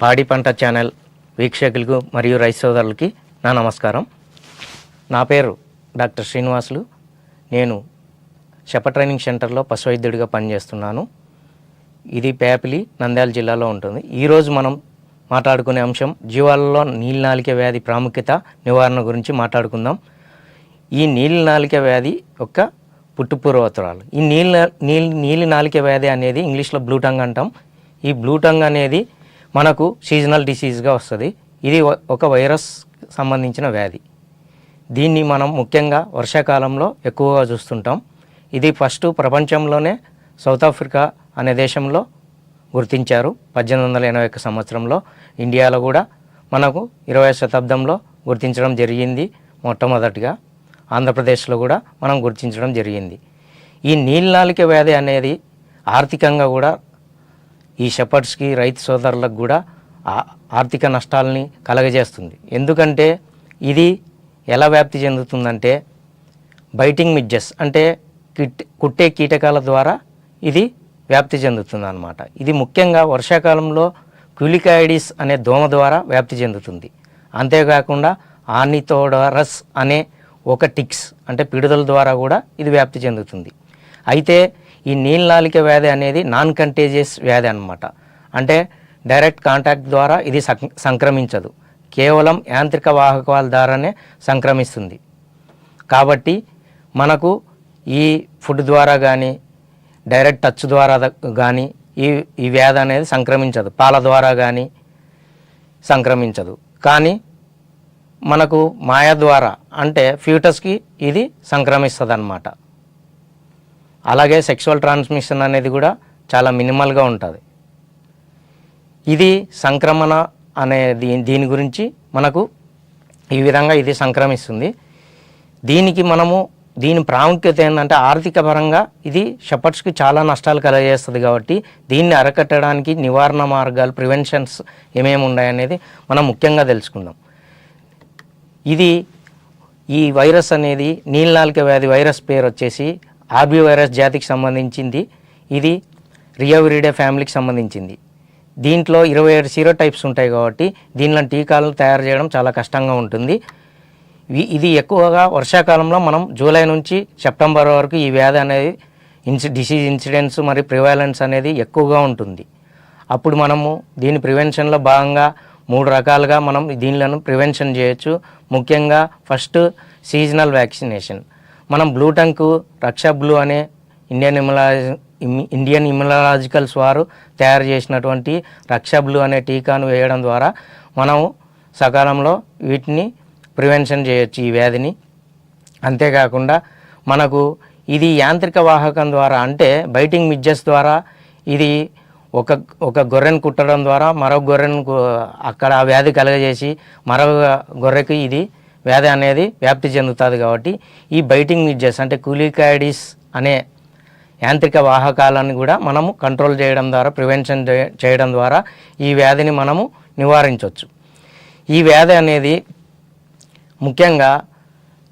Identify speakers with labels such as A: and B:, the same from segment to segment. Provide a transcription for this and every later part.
A: పాడి పంట ఛానల్ వీక్షకులకు మరియు రైతు సోదరులకి నా నమస్కారం. నా పేరు డాక్టర్ శ్రీనివాసులు. నేను శప ట్రైనింగ్ సెంటర్లో పశు వైద్యుడిగా పనిచేస్తున్నాను. ఇది పేపిలి నంద్యాల జిల్లాలో ఉంటుంది. ఈరోజు మనం మాట్లాడుకునే అంశం జీవాలలో నీలినాలిక వ్యాధి ప్రాముఖ్యత నివారణ గురించి మాట్లాడుకుందాం. ఈ నీళ్ళ నాలిక వ్యాధి యొక్క పుట్టుపూర్వోత్తరాలు ఈ నీళ్ళ నీళ్ళ నీలి నాలిక వ్యాధి అనేది ఇంగ్లీష్లో బ్లూటంగ్ అంటాం. ఈ బ్లూటంగ్ అనేది మనకు సీజనల్ డిసీజ్గా వస్తుంది. ఇది ఒక వైరస్ సంబంధించిన వ్యాధి. దీన్ని మనం ముఖ్యంగా వర్షాకాలంలో ఎక్కువగా చూస్తుంటాం. ఇది ఫస్ట్ ప్రపంచంలోనే సౌత్ ఆఫ్రికా అనే దేశంలో గుర్తించారు. పద్దెనిమిది వందల ఎనభై ఒక్క సంవత్సరంలో ఇండియాలో కూడా మనకు ఇరవై శతాబ్దంలో గుర్తించడం జరిగింది మొట్టమొదటిగా. ఆంధ్రప్రదేశ్లో కూడా మనం గుర్తించడం జరిగింది. ఈ నీలినాలిక వ్యాధి అనేది ఆర్థికంగా కూడా ఈ షెపర్డ్స్కి రైతు సోదరులకు కూడా ఆర్థిక నష్టాలని కలగజేస్తుంది. ఎందుకంటే ఇది ఎలా వ్యాప్తి చెందుతుందంటే బైటింగ్ మిడ్జెస్ అంటే కిట్ కుట్టే కీటకాల ద్వారా ఇది వ్యాప్తి చెందుతుంది అనమాట ఇది ముఖ్యంగా వర్షాకాలంలో క్యూలికాయిడిస్ అనే దోమ ద్వారా వ్యాప్తి చెందుతుంది. అంతేకాకుండా ఆనితోడరస్ అనే ఒక టిక్స్ అంటే పిడుదల ద్వారా కూడా ఇది వ్యాప్తి చెందుతుంది. అయితే ఈ నీలినాలిక వ్యాధి అనేది నాన్ కంటేజియస్ వ్యాధి అన్నమాట. అంటే డైరెక్ట్ కాంటాక్ట్ ద్వారా ఇది సంక్రమించదు. కేవలం యాంత్రిక వాహకాల ద్వారానే సంక్రమిస్తుంది. కాబట్టి మనకు ఈ ఫుడ్ ద్వారా కానీ డైరెక్ట్ టచ్ ద్వారా కానీ ఈ ఈ వ్యాధి అనేది సంక్రమించదు. పాల ద్వారా కానీ సంక్రమించదు. కానీ మనకు మాయ ద్వారా అంటే ఫ్యూటస్కి ఇది సంక్రమిస్తుంది అన్నమాట అలాగే సెక్షువల్ ట్రాన్స్మిషన్ అనేది కూడా చాలా మినిమల్గా ఉంటుంది. ఇది సంక్రమణ అనే దీ- దీని గురించి మనకు ఈ విధంగా ఇది సంక్రమిస్తుంది. దీనికి మనము దీని ప్రాముఖ్యత ఏంటంటే ఆర్థిక పరంగా ఇది షపర్ట్స్కి చాలా నష్టాలు కలగజేస్తుంది కాబట్టి దీన్ని అరకట్టడానికి నివారణ మార్గాలు ప్రివెన్షన్స్ ఏమేమి ఉన్నాయనేది మనం ముఖ్యంగా తెలుసుకుందాం. ఇది ఈ వైరస్ అనేది నీలినాలిక వ్యాధి వైరస్ పేరు వచ్చేసి ఆర్బీ వైరస్ జాతికి సంబంధించింది. ఇది రియోవిరిడే ఫ్యామిలీకి సంబంధించింది. దీంట్లో ఇరవై ఏడు సీరో టైప్స్ ఉంటాయి కాబట్టి దీనిలో టీకాలను తయారు చేయడం చాలా కష్టంగా ఉంటుంది. ఇది ఎక్కువగా వర్షాకాలంలో మనం జూలై నుంచి సెప్టెంబర్ వరకు ఈ వ్యాధి అనేది ఇన్సి డిసీజ్ ఇన్సిడెంట్స్ మరియు ప్రివాలెన్స్ అనేది ఎక్కువగా ఉంటుంది. అప్పుడు మనము దీని ప్రివెన్షన్లో భాగంగా మూడు రకాలుగా మనం దీనిలను ప్రివెన్షన్ చేయొచ్చు. ముఖ్యంగా ఫస్ట్ సీజనల్ వ్యాక్సినేషన్. మనం బ్లూటంకు రక్షా బ్లూ అనే ఇండియన్ ఇమ్యులాజ ఇండియన్ ఇమ్యులాజికల్స్ వారు తయారు చేసినటువంటి రక్షా బ్లూ అనే టీకాను వేయడం ద్వారా మనము సకాలంలో వీటిని ప్రివెన్షన్ చేయొచ్చు ఈ వ్యాధిని. అంతేకాకుండా మనకు ఇది యాంత్రిక వాహకం ద్వారా అంటే బైటింగ్ మిడ్జెస్ ద్వారా ఇది ఒక ఒక గొర్రెను కుట్టడం ద్వారా మరొక గొర్రెను అక్కడ ఆ వ్యాధి కలగజేసి మరొక గొర్రెకి ఇది వ్యాధి అనేది వ్యాప్తి చెందుతుంది కాబట్టి ఈ బైటింగ్ మిడ్జెస్ అంటే కూలికాయిడిస్ అనే యాంత్రిక వాహకాలను కూడా మనము కంట్రోల్ చేయడం ద్వారా ప్రివెన్షన్ చేయడం ద్వారా ఈ వ్యాధిని మనము నివారించవచ్చు ఈ వ్యాధి అనేది ముఖ్యంగా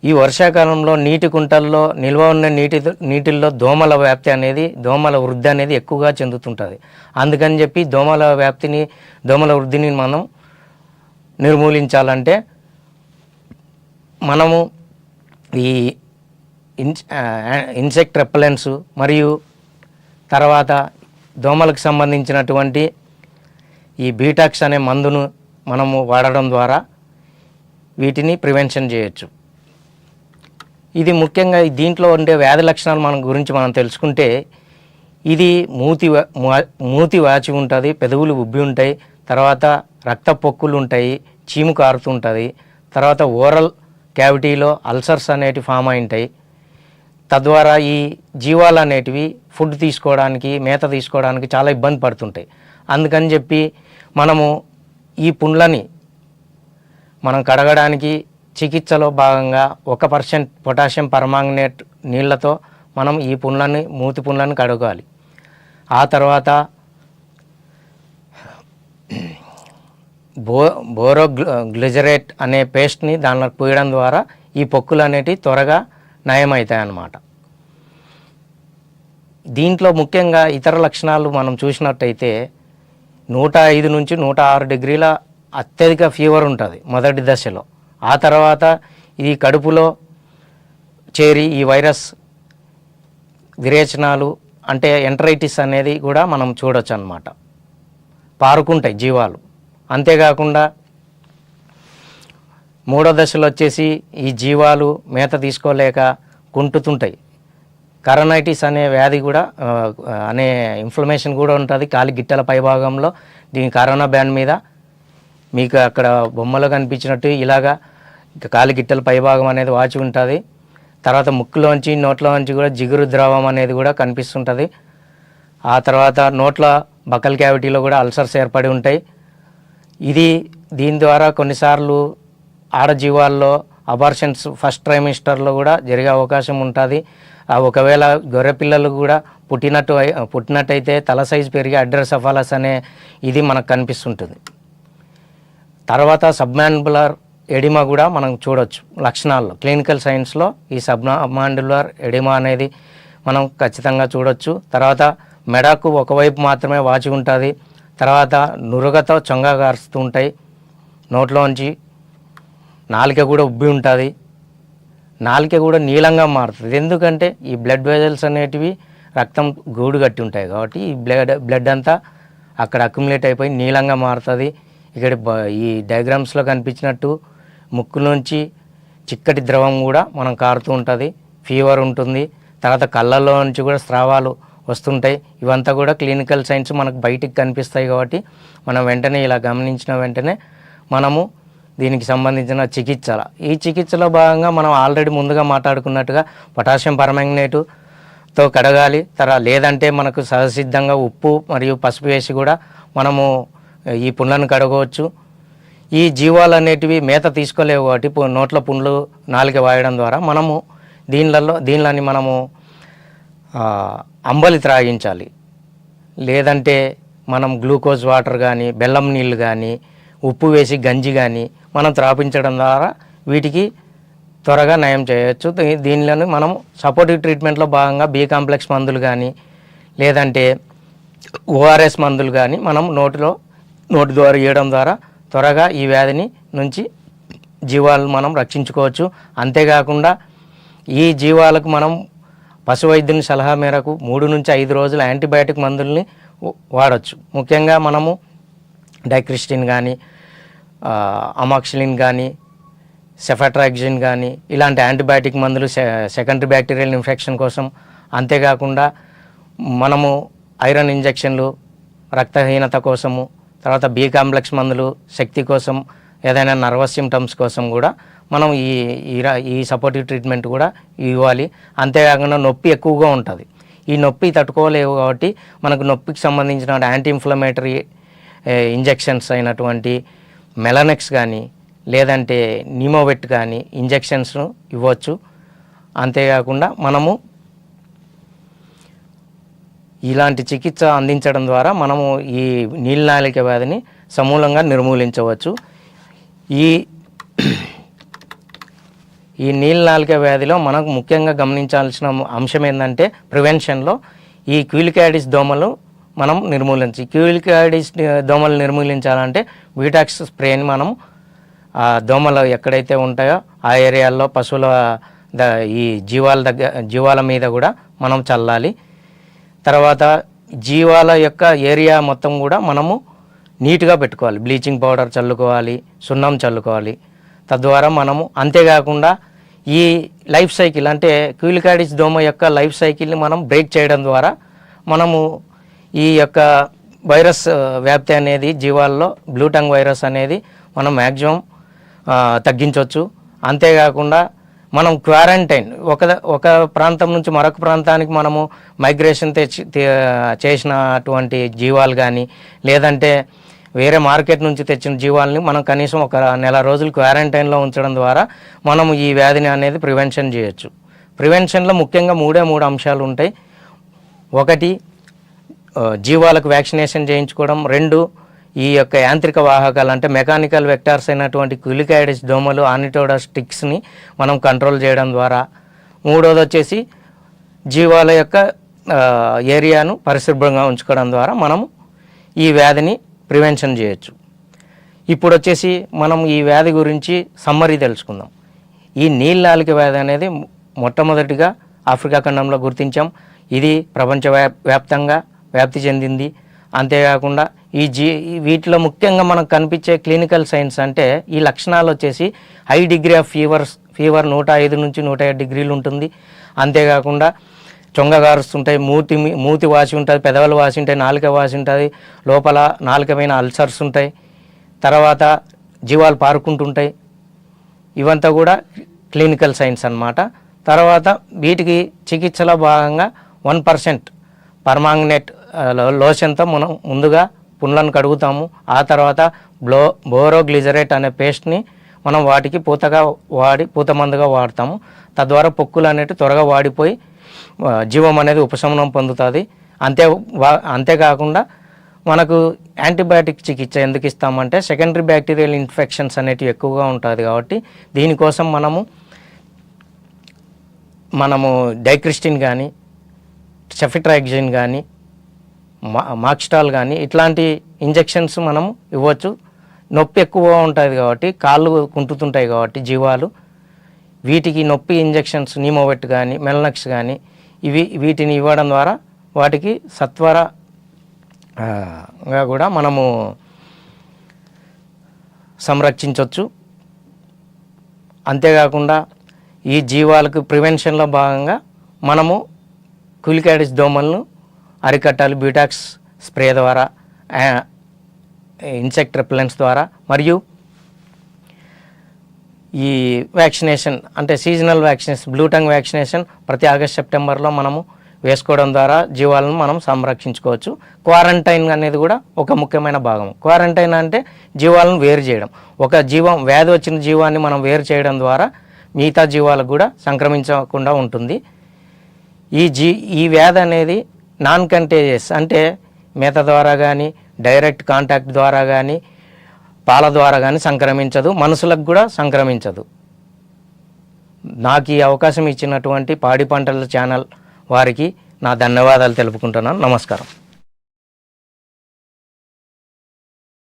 A: ఈ వర్షాకాలంలో నీటి కుంటల్లో నిల్వ ఉన్న నీటి నీటిల్లో దోమల వ్యాప్తి అనేది దోమల వృద్ధి అనేది ఎక్కువగా చెందుతుంటుంది. అందుకని చెప్పి దోమల వ్యాప్తిని దోమల వృద్ధిని మనం నిర్మూలించాలంటే మనము ఈ ఇన్ ఇన్సెక్ట్ రెప్పలెన్స్ మరియు తర్వాత దోమలకు సంబంధించినటువంటి ఈ బీటాక్స్ అనే మందును మనము వాడడం ద్వారా వీటిని ప్రివెన్షన్ చేయొచ్చు. ఇది ముఖ్యంగా దీంట్లో ఉండే వ్యాధి లక్షణాలు మన గురించి మనం తెలుసుకుంటే ఇది మూతి మూతి వాచి ఉంటుంది పెదవులు ఉబ్బి ఉంటాయి తర్వాత రక్త పొక్కులు ఉంటాయి చీము కారుతుంటుంది తర్వాత ఓరల్ క్యావిటీలో అల్సర్స్ అనేటివి ఫామ్ అయి ఉంటాయి తద్వారా ఈ జీవాలు అనేటివి ఫుడ్ తీసుకోవడానికి మేత తీసుకోవడానికి చాలా ఇబ్బంది పడుతుంటాయి. అందుకని చెప్పి మనము ఈ పుండ్లని మనం కడగడానికి చికిత్సలో భాగంగా ఒక పర్సెంట్ పొటాషియం పర్మాంగనేట్ నీళ్ళతో మనం ఈ పుండ్లని మూతి పుండ్లను కడగాలి. ఆ తర్వాత బో బోరో గ్లిజరేట్ అనే పేస్ట్ని దానిలో పూయడం ద్వారా ఈ పొక్కులు అనేటివి త్వరగా నయమవుతాయి అన్నమాట దీంట్లో ముఖ్యంగా ఇతర లక్షణాలు మనం చూసినట్టయితే నూట ఐదు నుంచి నూట ఆరు డిగ్రీల అత్యధిక ఫీవర్ ఉంటుంది మొదటి దశలో. ఆ తర్వాత ఈ కడుపులో చేరి ఈ వైరస్ విరేచనాలు అంటే ఎంట్రైటిస్ అనేది కూడా మనం చూడొచ్చు అన్నమాట పారుకుంటాయి జీవాలు. అంతేకాకుండా మూడో దశలో వచ్చేసి ఈ జీవాలు మేత తీసుకోలేక కుంటుతుంటాయి. కరోనైటిస్ అనే వ్యాధి కూడా అనే ఇన్ఫ్లమేషన్ కూడా ఉంటుంది. కాలి గిట్టల పైభాగంలో దీని కరోనా బ్యాండ్ మీద మీకు అక్కడ బొమ్మలో కనిపించినట్టు ఇలాగా కాలి గిట్టల పైభాగం అనేది వాచి ఉంటుంది. తర్వాత ముక్కులోంచి నోట్లోంచి కూడా జిగురు ద్రవం అనేది కూడా కనిపిస్తుంటుంది. ఆ తర్వాత నోట్ల బకల్ క్యావిటీలో కూడా అల్సర్స్ ఏర్పడి ఉంటాయి. ఇది దీని ద్వారా కొన్నిసార్లు ఆడజీవాల్లో అబార్షన్స్ ఫస్ట్ ట్రైమిస్టర్లో కూడా జరిగే అవకాశం ఉంటుంది. ఆ ఒకవేళ గొర్రె పిల్లలు కూడా పుట్టినట్టు పుట్టినట్టయితే తల సైజు పెరిగి అడ్రస్ అఫాలస్ అనే ఇది మనకు కనిపిస్తుంటుంది. తర్వాత సబ్మాండులర్ ఎడిమా కూడా మనం చూడొచ్చు లక్షణాల్లో. క్లినికల్ సైన్స్లో ఈ సబ్మాండులర్ ఎడిమా అనేది మనం ఖచ్చితంగా చూడొచ్చు. తర్వాత మెడకు ఒకవైపు మాత్రమే వాచి ఉంటుంది. తర్వాత నురగతో చొంగ గారుస్తూ ఉంటాయి. నోట్లోంచి నాలిక కూడా ఉబ్బి ఉంటుంది. నాలిక కూడా నీలంగా మారుతుంది. ఎందుకంటే ఈ బ్లడ్ వెజల్స్ అనేటివి రక్తం గూడు కట్టి ఉంటాయి కాబట్టి ఈ బ్లడ్ బ్లడ్ అంతా అక్కడ అక్యుములేట్ అయిపోయి నీలంగా మారుతుంది. ఇక్కడ బ- ఈ డయాగ్రామ్స్లో కనిపించినట్టు ముక్కు నుంచి చిక్కటి ద్రవం కూడా మనం కారుతూ ఉంటుంది. ఫీవర్ ఉంటుంది. తర్వాత కళ్ళల్లో నుంచి కూడా స్రావాలు వస్తుంటాయి. ఇవంతా కూడా క్లినికల్ సైన్స్ మనకు బయటికి కనిపిస్తాయి కాబట్టి మనం వెంటనే ఇలా గమనించిన వెంటనే మనము దీనికి సంబంధించిన చికిత్సల ఈ చికిత్సలో భాగంగా మనం ఆల్రెడీ ముందుగా మాట్లాడుకున్నట్టుగా పొటాషియం పరమాంగనేటుతో కడగాలి. తర్వాత లేదంటే మనకు సహసిద్ధంగా ఉప్పు మరియు పసుపు వేసి కూడా మనము ఈ పుండ్లను కడగవచ్చు. ఈ జీవాలు అనేటివి మేత తీసుకోలేవు కాబట్టి నోట్ల పుండ్లు నాలుక వాయడం ద్వారా మనము దీనిలలో దీనిలని మనము అంబలి త్రాగించాలి. లేదంటే మనం గ్లూకోజ్ వాటర్ కానీ బెల్లం నీళ్ళు కానీ ఉప్పు వేసి గంజి కానీ మనం త్రాపించడం ద్వారా వీటికి త్వరగా నయం చేయొచ్చు. దీ- దీనిలోని మనం సపోర్టివ్ ట్రీట్మెంట్లో భాగంగా బి కాంప్లెక్స్ మందులు కానీ లేదంటే ఓఆర్ఎస్ మందులు కానీ మనం నోటిలో నోటి ద్వారా ఇవ్వడం ద్వారా త్వరగా ఈ వ్యాధిని నుంచి జీవాలు మనం రక్షించుకోవచ్చు. అంతేకాకుండా ఈ జీవాలకు మనం పశు వైద్యుని సలహా మేరకు మూడు నుంచి ఐదు రోజులు యాంటీబయాటిక్ మందుల్ని వాడచ్చు. ముఖ్యంగా మనము డైక్రిస్టిన్ కానీ అమాక్సిలిన్ కానీ సెఫాట్రాక్జిన్ కానీ ఇలాంటి యాంటీబయాటిక్ మందులు సెకండరీ బ్యాక్టీరియల్ ఇన్ఫెక్షన్ కోసం అంతేకాకుండా మనము ఐరన్ ఇంజెక్షన్లు రక్తహీనత కోసము తర్వాత బి కాంప్లెక్స్ మందులు శక్తి కోసం ఏదైనా నర్వస్ సిమ్టమ్స్ కోసం కూడా మనం ఈ ఈ సపోర్టివ్ ట్రీట్మెంట్ కూడా ఇవ్వాలి. అంతేకాకుండా నొప్పి ఎక్కువగా ఉంటుంది. ఈ నొప్పి తట్టుకోలేవు కాబట్టి మనకు నొప్పికి సంబంధించిన యాంటీ ఇన్ఫ్లమేటరీ ఇంజెక్షన్స్ అయినటువంటి మెలనెక్స్ కానీ లేదంటే నిమోవెట్ కానీ ఇంజెక్షన్స్ ఇవ్వచ్చు. అంతేకాకుండా మనము ఇలాంటి చికిత్స అందించడం ద్వారా మనము ఈ నీలినాలిక వ్యాధిని సమూలంగా నిర్మూలించవచ్చు. ఈ ఈ నీలినాలిక వ్యాధిలో మనకు ముఖ్యంగా గమనించాల్సిన అంశం ఏంటంటే ప్రివెన్షన్లో ఈ క్యూలికాడిస్ దోమలు మనం నిర్మూలించి క్యూలికాడిస్ దోమలు నిర్మూలించాలంటే వీటాక్స్ స్ప్రేని మనం ఆ దోమలు ఎక్కడైతే ఉంటాయో ఆ ఏరియాల్లో పశువుల ద ఈ జీవాల దగ్గర జీవాల మీద కూడా మనం చల్లాలి. తర్వాత జీవాల యొక్క ఏరియా మొత్తం కూడా మనము నీట్గా పెట్టుకోవాలి. బ్లీచింగ్ పౌడర్ చల్లుకోవాలి సున్నం చల్లుకోవాలి. తద్వారా మనము అంతేకాకుండా ఈ లైఫ్ సైకిల్ అంటే క్యూలికాడిస్ దోమ యొక్క లైఫ్ సైకిల్ని మనం బ్రేక్ చేయడం ద్వారా మనము ఈ యొక్క వైరస్ వ్యాప్తి అనేది జీవాల్లో బ్లూటంగ్ వైరస్ అనేది మనం మ్యాక్సిమం తగ్గించవచ్చు అంతేకాకుండా మనం క్వారంటైన్ ఒక ఒక ప్రాంతం నుంచి మరొక ప్రాంతానికి మనము మైగ్రేషన్ తెచ్చి చేసినటువంటి జీవాలు కానీ లేదంటే వేరే మార్కెట్ నుంచి తెచ్చిన జీవాలని మనం కనీసం ఒక నెల రోజులు క్వారంటైన్లో ఉంచడం ద్వారా మనం ఈ వ్యాధిని అనేది ప్రివెన్షన్ చేయొచ్చు. ప్రివెన్షన్లో ముఖ్యంగా మూడే మూడు అంశాలు ఉంటాయి. ఒకటి జీవాలకు వ్యాక్సినేషన్ చేయించుకోవడం. రెండు ఈ యొక్క యాంత్రిక వాహకాలు అంటే మెకానికల్ వెక్టార్స్ అయినటువంటి క్యూలికాయిడిస్ దోమలు ఆనిటోడా స్టిక్స్ని మనం కంట్రోల్ చేయడం ద్వారా. మూడోది వచ్చేసి జీవాల యొక్క ఏరియాను పరిశుభ్రంగా ఉంచుకోవడం ద్వారా మనము ఈ వ్యాధిని ప్రివెన్షన్ చేయొచ్చు. ఇప్పుడు వచ్చేసి మనం ఈ వ్యాధి గురించి సమ్మరీ తెలుసుకుందాం. ఈ నీళ్ళాలిక వ్యాధి అనేది మొట్టమొదటిగా ఆఫ్రికా ఖండంలో గుర్తించాం. ఇది ప్రపంచ వ్యా వ్యాప్తంగా వ్యాప్తి చెందింది. అంతేకాకుండా ఈ జీ వీటిలో ముఖ్యంగా మనకు కనిపించే క్లినికల్ సైన్స్ అంటే ఈ లక్షణాలు వచ్చేసి high degree of fever fever నూట ఐదు నుంచి నూట ఏడు డిగ్రీలు ఉంటుంది. అంతేకాకుండా చొంగ గారుస్తుంటాయి మూతి మూతి వాసి ఉంటుంది పెదవులు వాసి ఉంటాయి నాలుక వాసి ఉంటుంది లోపల నాలుక అల్సర్స్ ఉంటాయి తర్వాత జీవాలు పారుకుంటుంటాయి. ఇవంతా కూడా క్లినికల్ సైన్స్ అన్నమాట. తర్వాత వీటికి చికిత్సలో భాగంగా వన్ పర్సెంట్ పర్మాంగనేట్ లోషన్తో మనం ముందుగా పుండ్లను కడుగుతాము. ఆ తర్వాత బ్లో బోరోగ్లిజరేట్ అనే పేస్ట్ని మనం వాటికి పూతగా వాడి పూత మందుగా వాడతాము. తద్వారా పొక్కులు అనేవి త్వరగా వాడిపోయి జీవం అనేది ఉపశమనం పొందుతుంది. అంతే వా- అంతేకాకుండా మనకు యాంటీబయాటిక్ చికిత్స ఎందుకు ఇస్తామంటే సెకండరీ బ్యాక్టీరియల్ ఇన్ఫెక్షన్స్ అనేటివి ఎక్కువగా ఉంటుంది కాబట్టి దీనికోసం మనము మనము డైక్రిస్టిన్ కానీ సెఫిట్రాక్జిన్ కానీ మా మాక్స్టాల్ కానీ ఇట్లాంటి ఇంజెక్షన్స్ మనము ఇవ్వచ్చు. నొప్పి ఎక్కువగా ఉంటుంది కాబట్టి కాళ్ళు కుంటుతుంటాయి కాబట్టి జీవాలు. వీటికి నొప్పి ఇంజెక్షన్స్ నీమోవెట్ కానీ మెల్నక్స్ కానీ ఇవి వీటిని ఇవ్వడం ద్వారా వాటికి సత్వరగా కూడా మనము సంరక్షించవచ్చు అంతేకాకుండా ఈ జీవాలకు ప్రివెన్షన్లో భాగంగా మనము కులికాడిస్ దోమలను అరికట్టాలి బ్యూటాక్స్ స్ప్రే ద్వారా ఇన్సెక్ట్ రిప్లెన్స్ ద్వారా మరియు ఈ వ్యాక్సినేషన్ అంటే సీజనల్ వ్యాక్సినేషన్ బ్లూటంగ్ వ్యాక్సినేషన్ ప్రతి ఆగస్ట్ సెప్టెంబర్లో మనము వేసుకోవడం ద్వారా జీవాలను మనం సంరక్షించుకోవచ్చు. క్వారంటైన్ అనేది కూడా ఒక ముఖ్యమైన భాగం. క్వారంటైన్ అంటే జీవాలను వేరు చేయడం. ఒక జీవం వ్యాధి వచ్చిన జీవాన్ని మనం వేరు చేయడం ద్వారా మిగతా జీవాలకు కూడా సంక్రమించకుండా ఉంటుంది. ఈ జీ ఈ వ్యాధి అనేది నాన్ కంటేజియస్ అంటే మేత ద్వారా కానీ డైరెక్ట్ కాంటాక్ట్ ద్వారా కానీ పాల ద్వారా కానీ సంక్రమించదు మనుషులకు కూడా సంక్రమించదు. నాకు ఈ అవకాశం ఇచ్చినటువంటి పాడి పంటల ఛానల్ వారికి నా ధన్యవాదాలు తెలుపుకుంటున్నాను. నమస్కారం.